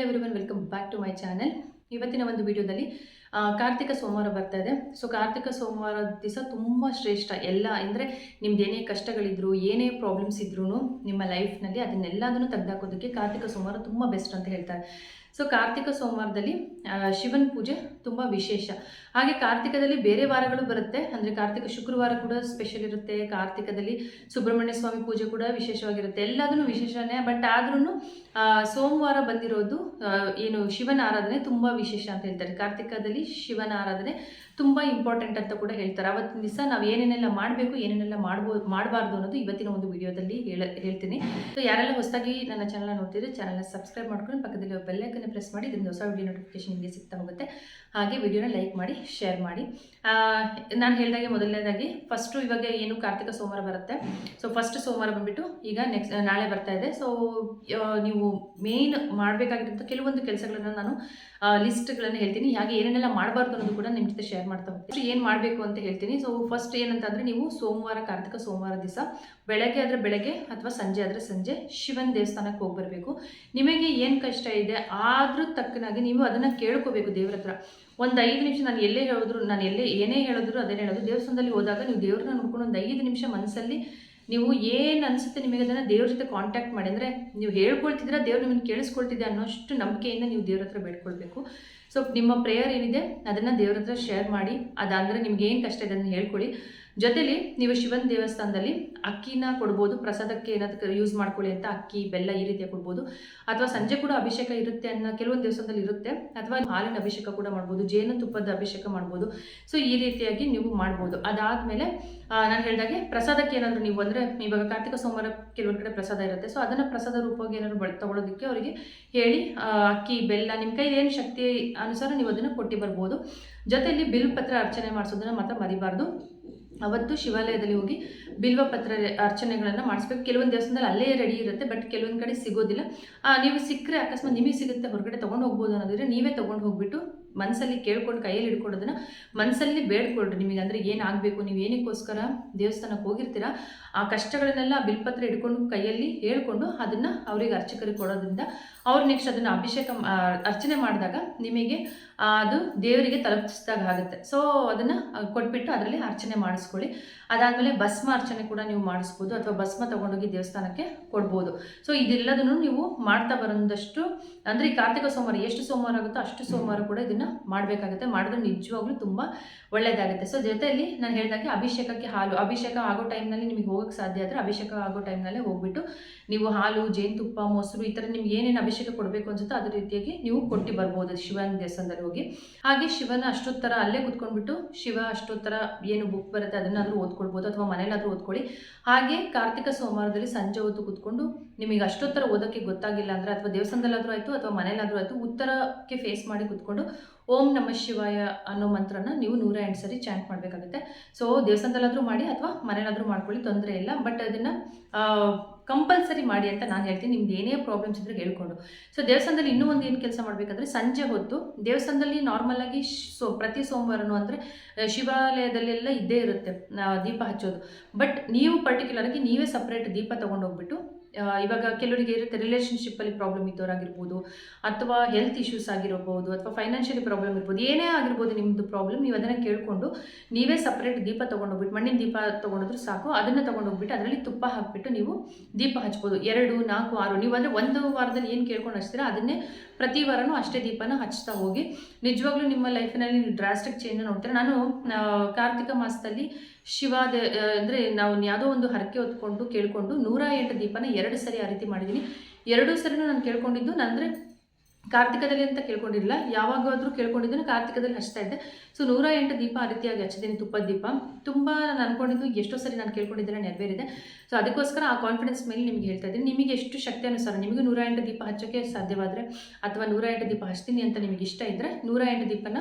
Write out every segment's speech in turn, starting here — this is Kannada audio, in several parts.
Hello everyone welcome back to my channel ಇವತ್ತಿನ ಒಂದು ವಿಡಿಯೋದಲ್ಲಿ ಕಾರ್ತಿಕ ಸೋಮವಾರ ಬರ್ತಾ ಇದೆ ಸೊ ಕಾರ್ತಿಕ ಸೋಮವಾರ ದಿವಸ ತುಂಬ ಶ್ರೇಷ್ಠ. ಎಲ್ಲ ಅಂದರೆ ನಿಮ್ದು ಏನೇ ಕಷ್ಟಗಳಿದ್ರು, ಏನೇ ಪ್ರಾಬ್ಲಮ್ಸ್ ಇದ್ರೂ ನಿಮ್ಮ ಲೈಫ್ನಲ್ಲಿ ಅದನ್ನೆಲ್ಲದನ್ನು ತೆಗೆದಾಕೋದಕ್ಕೆ ಕಾರ್ತಿಕ ಸೋಮವಾರ ತುಂಬ ಬೆಸ್ಟ್ ಅಂತ ಹೇಳ್ತಾರೆ. ಸೊ ಕಾರ್ತಿಕ ಸೋಮವಾರದಲ್ಲಿ ಶಿವನ ಪೂಜೆ ತುಂಬ ವಿಶೇಷ. ಹಾಗೆ ಕಾರ್ತಿಕದಲ್ಲಿ ಬೇರೆ ವಾರಗಳು ಬರುತ್ತೆ. ಅಂದರೆ ಕಾರ್ತಿಕ ಶುಕ್ರವಾರ ಕೂಡ ಸ್ಪೆಷಲ್ ಇರುತ್ತೆ. ಕಾರ್ತಿಕದಲ್ಲಿ ಸುಬ್ರಹ್ಮಣ್ಯ ಸ್ವಾಮಿ ಪೂಜೆ ಕೂಡ ವಿಶೇಷವಾಗಿರುತ್ತೆ. ಎಲ್ಲದನ್ನು ವಿಶೇಷನೇ. ಬಟ್ ಆದ್ರೂ ಸೋಮವಾರ ಬಂದಿರೋದು ಏನು ಶಿವನ ಆರಾಧನೆ ತುಂಬ ವಿಶೇಷ ಅಂತ ಹೇಳ್ತಾರೆ. ಕಾರ್ತಿಕದಲ್ಲಿ ಶಿವನ ಆರಾಧನೆ ತುಂಬ ಇಂಪಾರ್ಟೆಂಟ್ ಅಂತ ಕೂಡ ಹೇಳ್ತಾರೆ. ಅವತ್ತಿನ ದಿವಸ ನಾವು ಏನೇನೆಲ್ಲ ಮಾಡಬೇಕು, ಏನೇನೆಲ್ಲ ಮಾಡ್ಬೋ, ಮಾಡಬಾರ್ದು ಅನ್ನೋದು ಇವತ್ತಿನ ಒಂದು ವಿಡಿಯೋದಲ್ಲಿ ಹೇಳ, ಹೇಳ್ತೀನಿ. ಸೊ ಯಾರೆಲ್ಲ ಹೊಸದಾಗಿ ನನ್ನ ಚಾನಲ್ ನೋಡ್ತಿದ್ರೆ ಚಾನಲ್ನ ಸಬ್ಸ್ಕ್ರೈಬ್ ಮಾಡ್ಕೊಂಡು ಪಕ್ಕದಲ್ಲಿ ಬೆಲ್ಲೈಕನ್ನು ಪ್ರೆಸ್ ಮಾಡಿ ಇದರಿಂದ ಹೊಸ ವಿಡಿಯೋ ನೋಟಿಫಿಕೇಶನ್ ನಿಮಗೆ ಸಿಗ್ತಾ ಹೋಗುತ್ತೆ. ಹಾಗೆ ವಿಡಿಯೋನ ಲೈಕ್ ಮಾಡಿ ಶೇರ್ ಮಾಡಿ. ನಾನು ಹೇಳಿದಾಗೆ ಮೊದಲನೇದಾಗಿ ಫಸ್ಟು ಇವಾಗ ಏನು ಕಾರ್ತಿಕ ಸೋಮವಾರ ಬರುತ್ತೆ. ಸೊ ಫಸ್ಟ್ ಸೋಮವಾರ ಬಂದ್ಬಿಟ್ಟು ಈಗ ನೆಕ್ಸ್ಟ್ ನಾಳೆ ಬರ್ತಾ ಇದೆ. ಸೊ ನೀವು ಮೇನ್ ಮಾಡಬೇಕಾಗಿರೋಂಥ ಕೆಲವೊಂದು ಕೆಲಸಗಳನ್ನು ನಾನು ಲಿಸ್ಟ್ಗಳನ್ನು ಹೇಳ್ತೀನಿ. ಹಾಗೆ ಏನೇನೆಲ್ಲ ಮಾಡಬಾರ್ದು ಅನ್ನೋದು ಕೂಡ ನಿಮ್ಮ ಜೊತೆ ಶೇರ್ ಮಾಡ್ತಾ ಹೋಗ್ತೀನಿ. ಏನು ಮಾಡಬೇಕು ಅಂತ ಹೇಳ್ತೀನಿ. ಸೊ ಫಸ್ಟ್ ಏನಂತಂದರೆ ನೀವು ಸೋಮವಾರ, ಕಾರ್ತಿಕ ಸೋಮವಾರ ದಿವಸ ಬೆಳಗ್ಗೆ ಆದರೆ ಬೆಳಗ್ಗೆ ಅಥವಾ ಸಂಜೆ ಆದರೆ ಸಂಜೆ ಶಿವನ ದೇವಸ್ಥಾನಕ್ಕೆ ಹೋಗಿ ಬರಬೇಕು. ನಿಮಗೆ ಏನು ಕಷ್ಟ ಇದೆ ಆದರೂ ತಕ್ಕನಾಗಿ ನೀವು ಅದನ್ನು ಕೇಳ್ಕೋಬೇಕು ದೇವ್ರ ಹತ್ರ. ಒಂದು ಐದು ನಿಮಿಷ ನಾನು ಎಲ್ಲೇ ಹೇಳಿದ್ರು, ನಾನು ಎಲ್ಲೇ ಏನೇ ಹೇಳಿದ್ರು ಅದೇ ಹೇಳೋದು, ದೇವಸ್ಥಾನದಲ್ಲಿ ಹೋದಾಗ ನೀವು ದೇವ್ರನ್ನ ನೋಡ್ಕೊಂಡು ಒಂದು ಐದು ನಿಮಿಷ ಮನಸ್ಸಲ್ಲಿ ನೀವು ಏನು ಅನಿಸುತ್ತೆ ನಿಮಗೆ ಅದನ್ನು ದೇವ್ರ ಜೊತೆ ಕಾಂಟ್ಯಾಕ್ಟ್ ಮಾಡಿ. ಅಂದರೆ ನೀವು ಹೇಳ್ಕೊಳ್ತಿದ್ದೀರಾ, ದೇವ್ರು ನಿಮ್ಮನ್ನು ಕೇಳಿಸ್ಕೊಳ್ತಿದ್ದೆ ಅನ್ನೋಷ್ಟು ನಂಬಿಕೆಯಿಂದ ನೀವು ದೇವ್ರ ಹತ್ರ ಬೇಡ್ಕೊಳ್ಬೇಕು. ಸೊ ನಿಮ್ಮ ಪ್ರೇಯರ್ ಏನಿದೆ, ಅದನ್ನು ದೇವ್ರ ಹತ್ರ ಶೇರ್ ಮಾಡಿ, ಅದಾದರೆ ನಿಮ್ಗೆ ಏನು ಕಷ್ಟ ಇದೆ ಅಂತ ಹೇಳ್ಕೊಳ್ಳಿ. ಜೊತೆಲಿ, ನೀವು ಶಿವನ ದೇವಸ್ಥಾನದಲ್ಲಿ ಅಕ್ಕಿನ ಕೊಡ್ಬೋದು, ಪ್ರಸಾದಕ್ಕೆ ಏನಾದ್ರು ಯೂಸ್ ಮಾಡ್ಕೊಳ್ಳಿ ಅಂತ ಅಕ್ಕಿ, ಬೆಲ್ಲ ಈ ರೀತಿಯ ಕೊಡ್ಬೋದು. ಅಥವಾ ಸಂಜೆ ಕೂಡ ಅಭಿಷೇಕ ಇರುತ್ತೆ ಅನ್ನೋ ಕೆಲವೊಂದು ದೇವಸ್ಥಾನದಲ್ಲಿ ಇರುತ್ತೆ, ಅಥವಾ ಹಾಲಿನ ಅಭಿಷೇಕ ಕೂಡ ಮಾಡ್ಬೋದು ಜೇನುತುಪ್ಪದ ಅಭಿಷೇಕ ಮಾಡ್ಬೋದು. ಸೊ ಈ ರೀತಿಯಾಗಿ ನೀವು ಮಾಡ್ಬೋದು. ಅದಾದಮೇಲೆ ನಾನು ಹೇಳಿದಾಗೆ ಪ್ರಸಾದಕ್ಕೆ ಏನಾದರೂ ನೀವು ಅಂದರೆ, ಇವಾಗ ಕಾರ್ತಿಕ ಸೋಮವಾರ ಕೆಲವೊಂದು ಕಡೆ ಪ್ರಸಾದ ಇರುತ್ತೆ. ಸೊ ಅದನ್ನು ಪ್ರಸಾದ ರೂಪವಾಗಿ ಏನಾದರೂ ಬಳ ತಗೊಳ್ಳೋದಕ್ಕೆ ಅವರಿಗೆ ಹೇಳಿ ಅಕ್ಕಿ, ಬೆಲ್ಲ ನಿಮ್ಮ ಕೈಲಿ ಏನು ಶಕ್ತಿ ಅನುಸಾರ ನೀವು ಅದನ್ನು ಕೊಟ್ಟು ಬರ್ಬೋದು. ಜೊತೆಯಲ್ಲಿ ಬಿಲ್ಪತ್ರ ಅರ್ಚನೆ ಮಾಡಿಸೋದನ್ನು ಮಾತ್ರ ಮರಿಬಾರ್ದು. ಅವತ್ತು ಶಿವಾಲಯದಲ್ಲಿ ಹೋಗಿ ಬಿಲ್ವಪತ್ರ ಅರ್ಚನೆಗಳನ್ನು ಮಾಡಿಸ್ಬೇಕು. ಕೆಲವೊಂದು ದೇವಸ್ಥಾನದಲ್ಲಿ ಅಲ್ಲೇ ರೆಡಿ ಇರುತ್ತೆ ಬಟ್ ಕೆಲವೊಂದು ಕಡೆ ಸಿಗೋದಿಲ್ಲ. ನೀವು ಸಿಕ್ಕರೆ ಅಕಸ್ಮಾತ್ ನಿಮಗೆ ಸಿಗುತ್ತೆ, ಹೊರಗಡೆ ತೊಗೊಂಡು ಹೋಗ್ಬೋದು ಅನ್ನೋದಿದ್ರೆ ನೀವೇ ತೊಗೊಂಡು ಹೋಗ್ಬಿಟ್ಟು ಮನಸ್ಸಲ್ಲಿ ಕೇಳ್ಕೊಂಡು ಕೈಯಲ್ಲಿ ಹಿಡ್ಕೊಡೋದನ್ನ ಮನಸ್ಸಲ್ಲಿ ಬೇಡ್ಕೊಳ್ರಿ ನಿಮಗೆ. ಅಂದರೆ ಏನಾಗಬೇಕು ನೀವು ಏನಕ್ಕೋಸ್ಕರ ದೇವಸ್ಥಾನಕ್ಕೆ ಹೋಗಿರ್ತೀರ? ಆ ಕಷ್ಟಗಳನ್ನೆಲ್ಲ ಬಿಲ್ಪತ್ರ ಹಿಡ್ಕೊಂಡು ಕೈಯಲ್ಲಿ ಹೇಳ್ಕೊಂಡು ಅದನ್ನು ಅವರಿಗೆ ಅರ್ಚಕರಿಗೆ ಕೊಡೋದ್ರಿಂದ ಅವ್ರು ನೆಕ್ಸ್ಟ್ ಅದನ್ನು ಅಭಿಷೇಕ ಅರ್ಚನೆ ಮಾಡಿದಾಗ ನಿಮಗೆ ಅದು ದೇವರಿಗೆ ತಲುಪಿಸಿದಾಗ ಆಗುತ್ತೆ ಸೊ ಅದನ್ನು ಕೊಟ್ಬಿಟ್ಟು ಅದರಲ್ಲಿ ಅರ್ಚನೆ ಮಾಡಿಸ್ಕೊಳ್ಳಿ. ಅದಾದಮೇಲೆ ಭಸ್ಮ ಅರ್ಚನೆ ಕೂಡ ನೀವು ಮಾಡಿಸ್ಬೋದು ಅಥವಾ ಭಸ್ಮ ತೊಗೊಂಡೋಗಿ ದೇವಸ್ಥಾನಕ್ಕೆ ಕೊಡ್ಬೋದು. ಸೊ ಇದೆಲ್ಲದನ್ನು ನೀವು ಮಾಡ್ತಾ ಬರೋದಷ್ಟು ಅಂದರೆ ಈ ಕಾರ್ತಿಕ ಸೋಮವಾರ ಎಷ್ಟು ಸೋಮವಾರ ಆಗುತ್ತೋ ಅಷ್ಟು ಸೋಮವಾರ ಕೂಡ ಇದನ್ನು ಮಾಡಬೇಕಾಗುತ್ತೆ. ಮಾಡಿದ್ರೆ ನಿಜವಾಗ್ಲೂ ತುಂಬ ಒಳ್ಳೆಯದಾಗುತ್ತೆ ಸೊ ಜೊತೆಯಲ್ಲಿ ನಾನು ಹೇಳಿದಾಗೆ ಅಭಿಷೇಕಕ್ಕೆ ಹಾಲು. ಅಭಿಷೇಕ ಆಗೋ ಟೈಮ್ನಲ್ಲಿ ನಿಮಗೆ ಹೋಗೋಕ್ಕೆ ಸಾಧ್ಯ ಆದರೆ ಅಭಿಷೇಕ ಆಗೋ ಟೈಮ್ನಲ್ಲೇ ಹೋಗ್ಬಿಟ್ಟು ನೀವು ಹಾಲು ಜೇನುತುಪ್ಪ ಮೊಸರು ಈ ಥರ ನಿಮ್ಗೆ ಏನೇನು ಅಭಿಷೇಕ ಕೊಡಬೇಕು ಅನ್ಸುತ್ತೋ ಅದೇ ರೀತಿಯಾಗಿ ನೀವು ಕೊಟ್ಟು ಬರ್ಬೋದು ಶಿವನ ದೇವಸ್ಥಾನದಲ್ಲಿ ಹೋಗಿ. ಹಾಗೆ ಶಿವನ ಅಷ್ಟೋತ್ತರ ಅಲ್ಲೇ ಕುತ್ಕೊಂಡ್ಬಿಟ್ಟು ಶಿವ ಅಷ್ಟೋತ್ತರ ಏನು ಬುಕ್ ಬರುತ್ತೆ ಅದನ್ನಾದರೂ ಓದ್ಕೊಳ್ಬೋದು ಅಥವಾ ಮನೇಲಾದರೂ ಓದ್ಕೊಳ್ಳಿ. ಹಾಗೆ ಕಾರ್ತಿಕ ಸೋಮವಾರದಲ್ಲಿ ಸಂಜೆ ಹೊತ್ತು ಕುತ್ಕೊಂಡು ನಿಮಗೆ ಅಷ್ಟೋತ್ತರ ಓದೋಕ್ಕೆ ಗೊತ್ತಾಗಿಲ್ಲ ಅಂದರೆ ಅಥವಾ ದೇವಸ್ಥಾನದಲ್ಲಾದರೂ ಆಯಿತು ಅಥವಾ ಮನೇಲಾದರೂ ಆಯಿತು ಉತ್ತರಕ್ಕೆ ಫೇಸ್ ಮಾಡಿ ಕುತ್ಕೊಂಡು ಓಂ ನಮ ಶಿವಾಯ ಅನ್ನೋ ಮಂತ್ರನ ನೀವು ನೂರ ಎಂಟು ಸರಿ ಚಾಂಟ್ ಮಾಡಬೇಕಾಗುತ್ತೆ. ಸೊ ದೇವಸ್ಥಾನದಲ್ಲಾದರೂ ಮಾಡಿ ಅಥವಾ ಮನೇಲಾದರೂ ಮಾಡ್ಕೊಳ್ಳಿ, ತೊಂದರೆ ಇಲ್ಲ. ಬಟ್ ಅದನ್ನು ಕಂಪಲ್ಸರಿ ಮಾಡಿ ಅಂತ ನಾನು ಹೇಳ್ತೀನಿ. ನಿಮ್ದು ಏನೇ ಪ್ರಾಬ್ಲಮ್ಸ್ ಇದ್ರೆ ಹೇಳ್ಕೊಂಡು. ಸೊ ದೇವಸ್ಥಾನದಲ್ಲಿ ಇನ್ನೂ ಒಂದು ಏನು ಕೆಲಸ ಮಾಡಬೇಕಂದ್ರೆ ಸಂಜೆ ಹೊತ್ತು ದೇವಸ್ಥಾನದಲ್ಲಿ ನಾರ್ಮಲ್ ಆಗಿ ಸೊ, ಪ್ರತಿ ಸೋಮವಾರನೂ ಅಂದರೆ ಶಿವಾಲಯದಲ್ಲೆಲ್ಲ ಇದ್ದೇ ಇರುತ್ತೆ ದೀಪ ಹಚ್ಚೋದು. ಬಟ್ ನೀವು ಪರ್ಟಿಕ್ಯುಲರ್ ಆಗಿ ನೀವೇ ಸಪ್ರೇಟ್ ದೀಪ ತೊಗೊಂಡೋಗ್ಬಿಟ್ಟು ಇವಾಗ ಕೆಲವರಿಗೆ ಇರುತ್ತೆ ರಿಲೇಷನ್ಶಿಪ್ಪಲ್ಲಿ ಪ್ರಾಬ್ಲಮ್ ಇದ್ದವರಾಗಿರ್ಬೋದು, ಅಥವಾ ಹೆಲ್ತ್ ಇಶ್ಯೂಸ್ ಆಗಿರಬಹುದು, ಅಥವಾ ಫೈನಾನ್ಷಿಯಲಿ ಪ್ರಾಬ್ಲಮ್ ಇರ್ಬೋದು, ಏನೇ ಆಗಿರ್ಬೋದು ನಿಮ್ಮದು ಪ್ರಾಬ್ಲಮ್ ನೀವು ಅದನ್ನು ಕೇಳಿಕೊಂಡು ನೀವೇ ಸಪ್ರೇಟ್ ದೀಪ ತೊಗೊಂಡೋಗ್ಬಿಟ್ಟು ಮಣ್ಣಿನ ದೀಪ ತೊಗೊಂಡೋದ್ರು ಸಾಕು, ಅದನ್ನು ತೊಗೊಂಡೋಗ್ಬಿಟ್ಟು ಅದರಲ್ಲಿ ತುಪ್ಪ ಹಾಕಿಬಿಟ್ಟು ನೀವು ದೀಪ ಹಚ್ಬೋದು. ಎರಡು, ನಾಲ್ಕು, ಆರು, ನೀವು ಅಂದರೆ ಒಂದು ವಾರದಲ್ಲಿ ಏನು ಕೇಳ್ಕೊಂಡು ಹಚ್ತೀರಾ, ಅದನ್ನೇ ಪ್ರತಿ ವಾರನೂ ಅಷ್ಟೇ ದೀಪನ ಹಚ್ತಾ ಹೋಗಿ, ನಿಜವಾಗ್ಲೂ ನಿಮ್ಮ ಲೈಫಿನಲ್ಲಿ ನೀವು ಡ್ರಾಸ್ಟಿಕ್ ಚೇಂಜ್ ನೋಡ್ತೀರಾ. ನಾನು ಕಾರ್ತಿಕ ಮಾಸದಲ್ಲಿ ಶಿವ ದೇ ಅಂದರೆ ನಾವು ಯಾವುದೋ ಒಂದು ಹರಕೆ ಹೊತ್ಕೊಂಡು ಕೇಳಿಕೊಂಡು ನೂರ ಎಂಟು ದೀಪನ ಎರಡು ಸರಿ ಆ ರೀತಿ ಮಾಡಿದ್ದೀನಿ. ಎರಡೂ ಸರಿನೂ ನಾನು ಕೇಳ್ಕೊಂಡಿದ್ದು. ಅಂದರೆ ಕಾರ್ತಿಕದಲ್ಲಿ ಅಂತ ಕೇಳ್ಕೊಂಡಿರಲಿಲ್ಲ ಯಾವಾಗಾದರೂ ಕೇಳ್ಕೊಂಡಿದ್ದು ಕಾರ್ತಿಕದಲ್ಲಿ ಹಚ್ತಾ ಇದ್ದೆ. ಸೊ ನೂರ ಎಂಟು ದೀಪ ಆ ರೀತಿಯಾಗಿ ಹಚ್ಚಿದ್ದೀನಿ ತುಪ್ಪದ ದೀಪ. ತುಂಬ ನಾನು ಅನ್ಕೊಂಡಿದ್ದು ಎಷ್ಟೋ ಸರಿ ನಾನು ಕೇಳ್ಕೊಂಡಿದ್ದೇನೆ ನೆರವೇರಿದೆ. ಸೊ ಅದಕ್ಕೋಸ್ಕರ ಆ ಕಾನ್ಫಿಡೆನ್ಸ್ ಮೇಲೆ ನಿಮಗೆ ಹೇಳ್ತಾ ಇದ್ದೀನಿ. ನಿಮಗೆ ಎಷ್ಟು ಶಕ್ತಿ ಅನುಸಾರ, ನಿಮಗೆ ನೂರ ಎಂಟು ದೀಪ ಹಚ್ಚೋಕ್ಕೆ ಸಾಧ್ಯವಾದರೆ, ಅಥವಾ ನೂರ ಎಂಟು ದೀಪ ಹಚ್ತೀನಿ ಅಂತ ನಿಮಗೆ ಇಷ್ಟ ಇದ್ದರೆ ನೂರ ಎಂಟು ದೀಪನ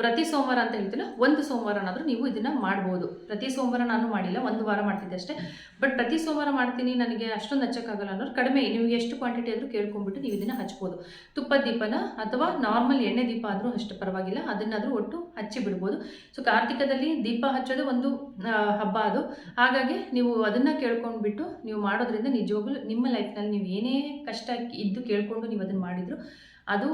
ಪ್ರತಿ ಸೋಮವಾರ ಅಂತ ಹೇಳ್ತಿಲ್ಲ, ಒಂದು ಸೋಮವಾರನಾದರೂ ನೀವು ಇದನ್ನು ಮಾಡ್ಬೋದು. ಪ್ರತಿ ಸೋಮವಾರ ನಾನು ಮಾಡಿಲ್ಲ, ಒಂದು ವಾರ ಮಾಡ್ತಿದ್ದೆ ಅಷ್ಟೇ. ಬಟ್ ಪ್ರತಿ ಸೋಮವಾರ ಮಾಡ್ತೀನಿ, ನನಗೆ ಅಷ್ಟೊಂದು ಹಚ್ಚಕ್ಕಾಗಲ್ಲ ಅನ್ನೋರು ಕಡಿಮೆ, ನಿಮಗೆ ಎಷ್ಟು ಕ್ವಾಂಟಿಟಿ ಆದರೂ ಕೇಳ್ಕೊಂಡ್ಬಿಟ್ಟು ನೀವು ಇದನ್ನು ಹಚ್ಬೋದು. ತುಪ್ಪದ ದೀಪನ ಅಥವಾ ನಾರ್ಮಲ್ ಎಣ್ಣೆ ದೀಪ ಆದರೂ ಅಷ್ಟು ಪರವಾಗಿಲ್ಲ, ಅದನ್ನಾದರೂ ಒಟ್ಟು ಹಚ್ಚಿ ಬಿಡ್ಬೋದು. ಸೊ ಕಾರ್ತಿಕದಲ್ಲಿ ದೀಪ ಹಚ್ಚೋದು ಒಂದು ಹಬ್ಬ ಅದು. ಹಾಗಾಗಿ ನೀವು ಅದನ್ನು ಕೇಳ್ಕೊಂಡ್ಬಿಟ್ಟು ನೀವು ಮಾಡೋದ್ರಿಂದ ನಿಜವಾಗ್ಲೂ ನಿಮ್ಮ ಲೈಫ್ನಲ್ಲಿ ನೀವು ಏನೇ ಕಷ್ಟ ಇದ್ದು ಕೇಳ್ಕೊಂಡು ನೀವು ಅದನ್ನು ಮಾಡಿದ್ರು ಅದು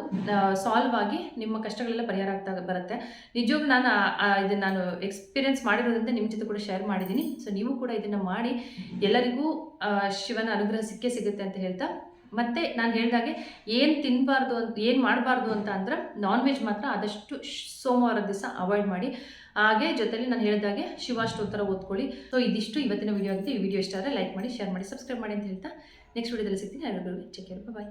ಸಾಲ್ವ್ ಆಗಿ ನಿಮ್ಮ ಕಷ್ಟಗಳೆಲ್ಲ ಪರಿಹಾರ ಆಗ್ತಾ ಬರುತ್ತೆ. ನಿಜವಾಗ್ಲೂ ನಾನು ಇದನ್ನು ನಾನು ಎಕ್ಸ್ಪೀರಿಯನ್ಸ್ ಮಾಡಿರೋದ್ರಿಂದ ನಿಮ್ಮ ಜೊತೆ ಕೂಡ ಶೇರ್ ಮಾಡಿದ್ದೀನಿ ಸೊ ನೀವು ಕೂಡ ಇದನ್ನು ಮಾಡಿ, ಎಲ್ಲರಿಗೂ ಶಿವನ ಅನುಗ್ರಹ ಸಿಕ್ಕೇ ಸಿಗುತ್ತೆ ಅಂತ ಹೇಳ್ತಾ, ಮತ್ತೆ ನಾನು ಹೇಳಿದಾಗೆ ಏನು ತಿನ್ನಬಾರ್ದು ಅಂತ ಏನು ಮಾಡಬಾರ್ದು ಅಂತ ಅಂದ್ರೆ ನಾನ್ ವೆಜ್ ಮಾತ್ರ ಆದಷ್ಟು ಸೋಮವಾರ ದಿವಸ ಅವಾಯ್ಡ್ ಮಾಡಿ. ಹಾಗೆ ಜೊತೆಲಿ ನಾನು ಹೇಳಿದಾಗೆ ಶಿವಾಷ್ಟೋತ್ತರ ಓದ್ಕೊಳ್ಳಿ. ಸೊ ಇದಿಷ್ಟು ಇವತ್ತಿನ ವಿಡಿಯೋ ಆಗಿದೆ ಈ ವಿಡಿಯೋ ಇಷ್ಟ ಆದರೆ ಲೈಕ್ ಮಾಡಿ ಶೇರ್ ಮಾಡಿ ಸಬ್ಸ್ಕ್ರೈಬ್ ಮಾಡಿ ಅಂತ ಹೇಳ್ತಾ ನೆಕ್ಸ್ಟ್ ವಿಡಿಯೋದಲ್ಲಿ ಸಿಗ್ತೀನಿ. ಎಲ್ಲರಿಗೂ ಚೆಕ್ ಬಾಯ್